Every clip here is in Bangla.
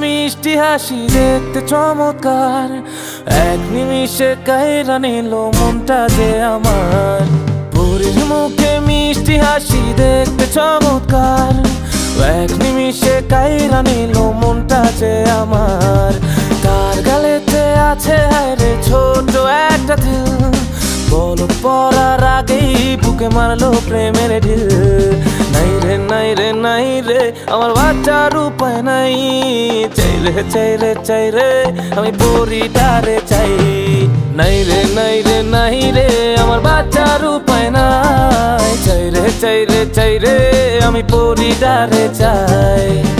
মিষ্টি হাসি দেখতে চমৎকার। এক নিমিষে কাইরা নিল মনটা যে আমার। মুখে মিষ্টি হাসি দেখতে চমৎকার। এক নিমিষে কাইরা নিল মনটা যে আমার। কার গালেতে আছে হায় রে বলো পড়ার আগেই বুকে মারলো প্রেমের ঢিল। নাই রে নাই রে নাই রে, আমার বাচ্চার উপায় নাই। চাই রে চাই রে চাই রে, আমি পরিটারে চাই। নাই রে নাই রে নাই রে, আমার বাচ্চার উপায় নাই। চাই রে চাই রে চাই রে, আমি পরিটারে চাই।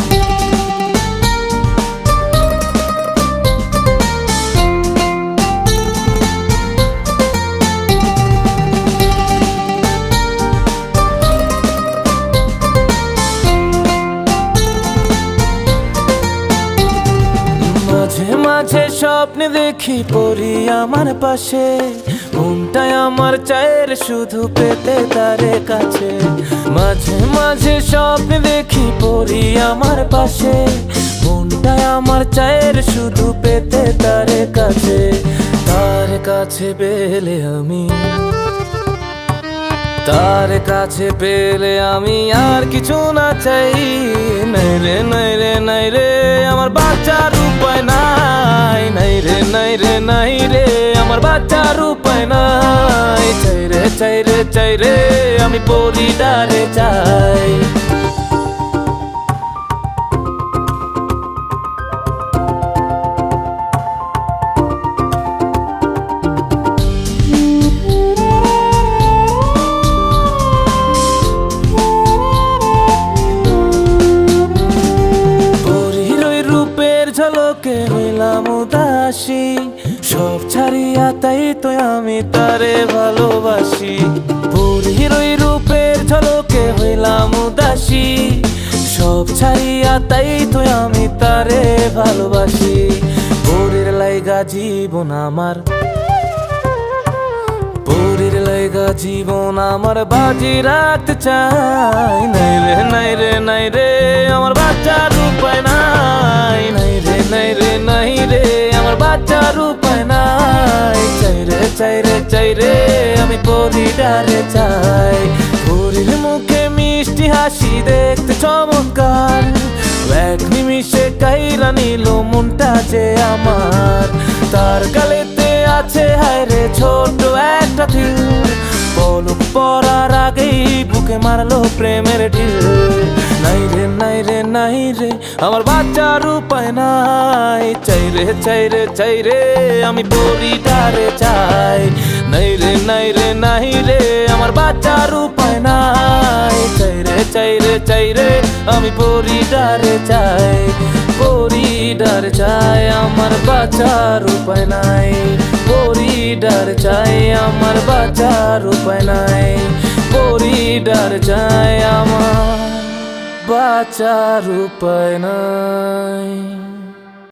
স্বপ্নে দেখি পরি আমার পাশে। মনটাই আমার চায়ের শুধু পেতে তারে কাছে। মাঝে মাঝে স্বপ্নে দেখি পরি আমার পাশে। মনটাই আমার চায়ের শুধু পেতে তারে কাছে। তার কাছে পেলে আমি। তার কাছে পেলে আমি আর কিছু না চাই। নাই রে নাই রে নাই রে, আমার বাচ্চার চাই রে চাই রে আমি পরিদারে চাই। সব ছাড়িয়া তাই তো আমি তারে ভালোবাসি ওই রূপের ঝলকে হইলাম উদাসী। সব ছাড়িয়া তাই আমি তারে ভালোবাসি। পরীর লাইগা জীবন আমার। পরীর লাইগা জীবন আমার বাজি রাখতে চাই। নাই রে নাই রে নাই রে, আমার বাচ্চার উপায় নাই। নাই রে নাই রে নাই রে, আমার বাচ্চার উপায় নাই। চাই রে চাই রে চাই রে পরিটারে চাই। পরীর মুখে মিষ্টি হাসি দেখতে চমৎকার। এক নিমিষে কাইরা নিল মনটা যে আমার। তার গালেতে আছে হায় রে ছোট একটা ঢিল পলক পরার আগেই বুকে মারলো প্রেমের ঢিল। নাই রে নাই রে নাই রে, আমার বাচ্চার উপায় নাই। চাই রে চাই রে চাই রে, আমি পরিটারে চাই। নাই রে নাই রে নাই রে, আমার বাচ্চার উপায় নাই। চাই রে চাই রে, চাই আমি পরিটারে চাই। পরিডার চাই, আমার বাচ্চার উপায় নাই। পরিডার চাই, আমার বাচ্চার উপায় নাই। পরিডার চাই, আমার বাচ্চার উপায় নাই।